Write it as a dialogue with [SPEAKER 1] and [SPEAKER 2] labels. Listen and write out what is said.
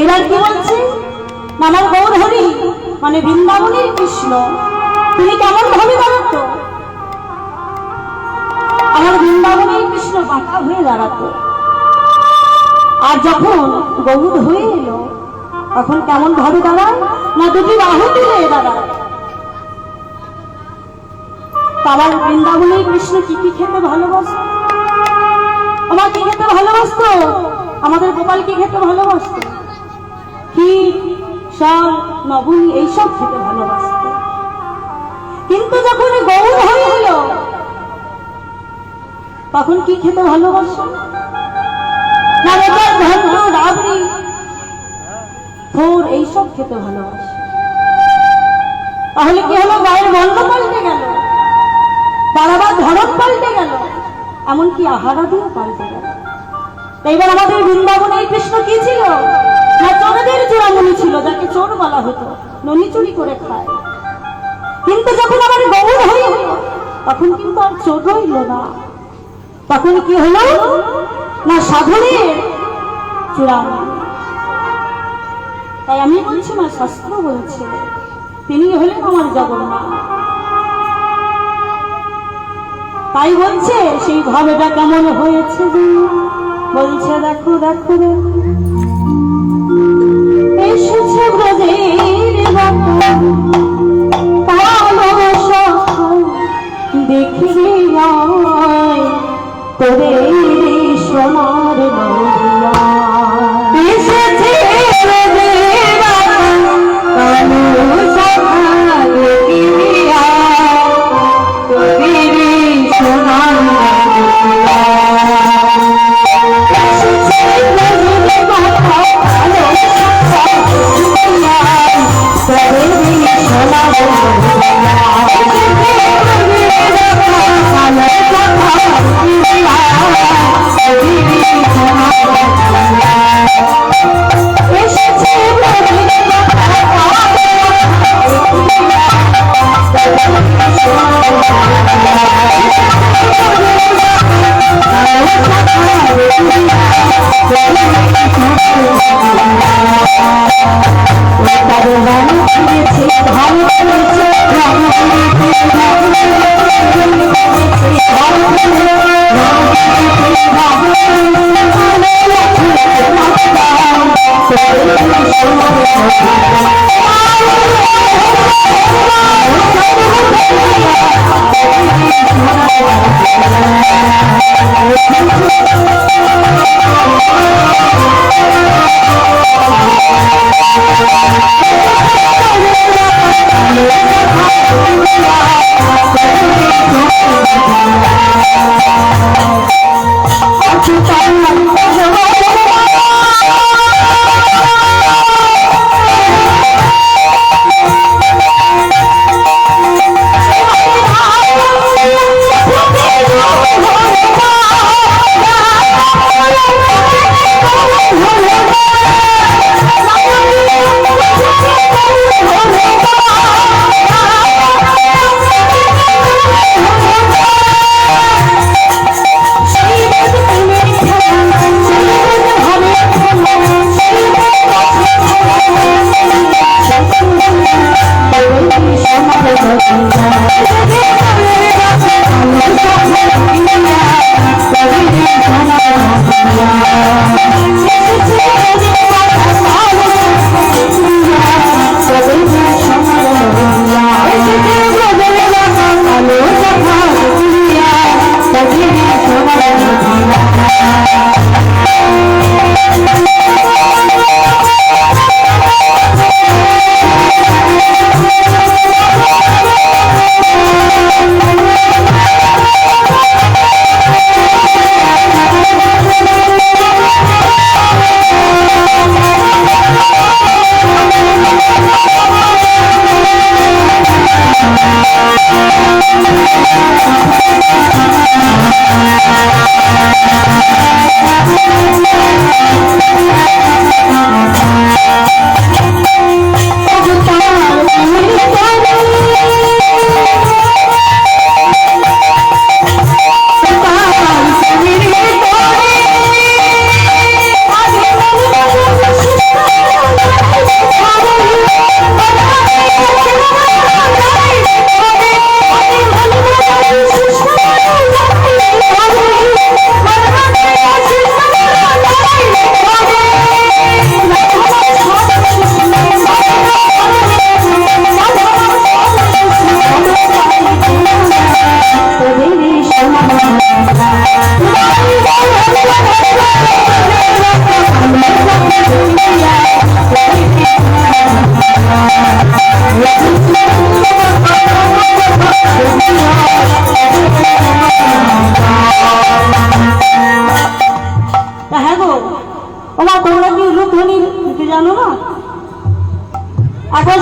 [SPEAKER 1] এবার কি বলছে? আমার গৌর হরি মানে বৃন্দাবনের কৃষ্ণ। তুমি কেমন ভাবে দাঁড়াতো আমার বৃন্দাবনের কৃষ্ণ বাঁকা হয়ে দাঁড়াতো। আর যখন গৌর হয়ে এলো, তখন কেমন ভাবে দাঁড়ায়? না, দুটি বাহু তুলে দাঁড়ায়। তা আমার বৃন্দাবনের কৃষ্ণ কি কি খেতে ভালোবাসত আমার কি খেতে ভালোবাসতো? আমাদের গোপাল কি খেতে ভালোবাসতো? ক্ষীর, শাল নবনী এইসব খেতে ভালোবাসত। কিন্তু যখন গৌর হয়ে এলো তখন কি খেতে ভালোবাসে? না এইসব খেতে ভালোবাসে। তাহলে কি হলো গায়ের বন্ধ পাল্টে গেল? বাড়াবার ধরন পাল্টে গেল? এমনকি আহারাদিও পাল্টে গেল। এইবার আমাদের বৃন্দাবনে এই কৃষ্ণ কি ছিল? না চোরদের চূড়ামণি ছিল, যাকে চোর বলা হতো। ননি চুরি করে খায়। কিন্তু যখন আমার গৌর হয়ে তখন কিন্তু আর চোর রইল না। তখন কি হলো? না, সাধনের চূড়ামণি তাই আমি বলছি না শাস্ত্র বলছে, তিনি হলেন আমার জগন্নাথ। তাই বলছে, সেই ভাবেটা কেমন হয়েছে বলছে, দেখো দেখো দেখো এসেছে ব্রজের এখন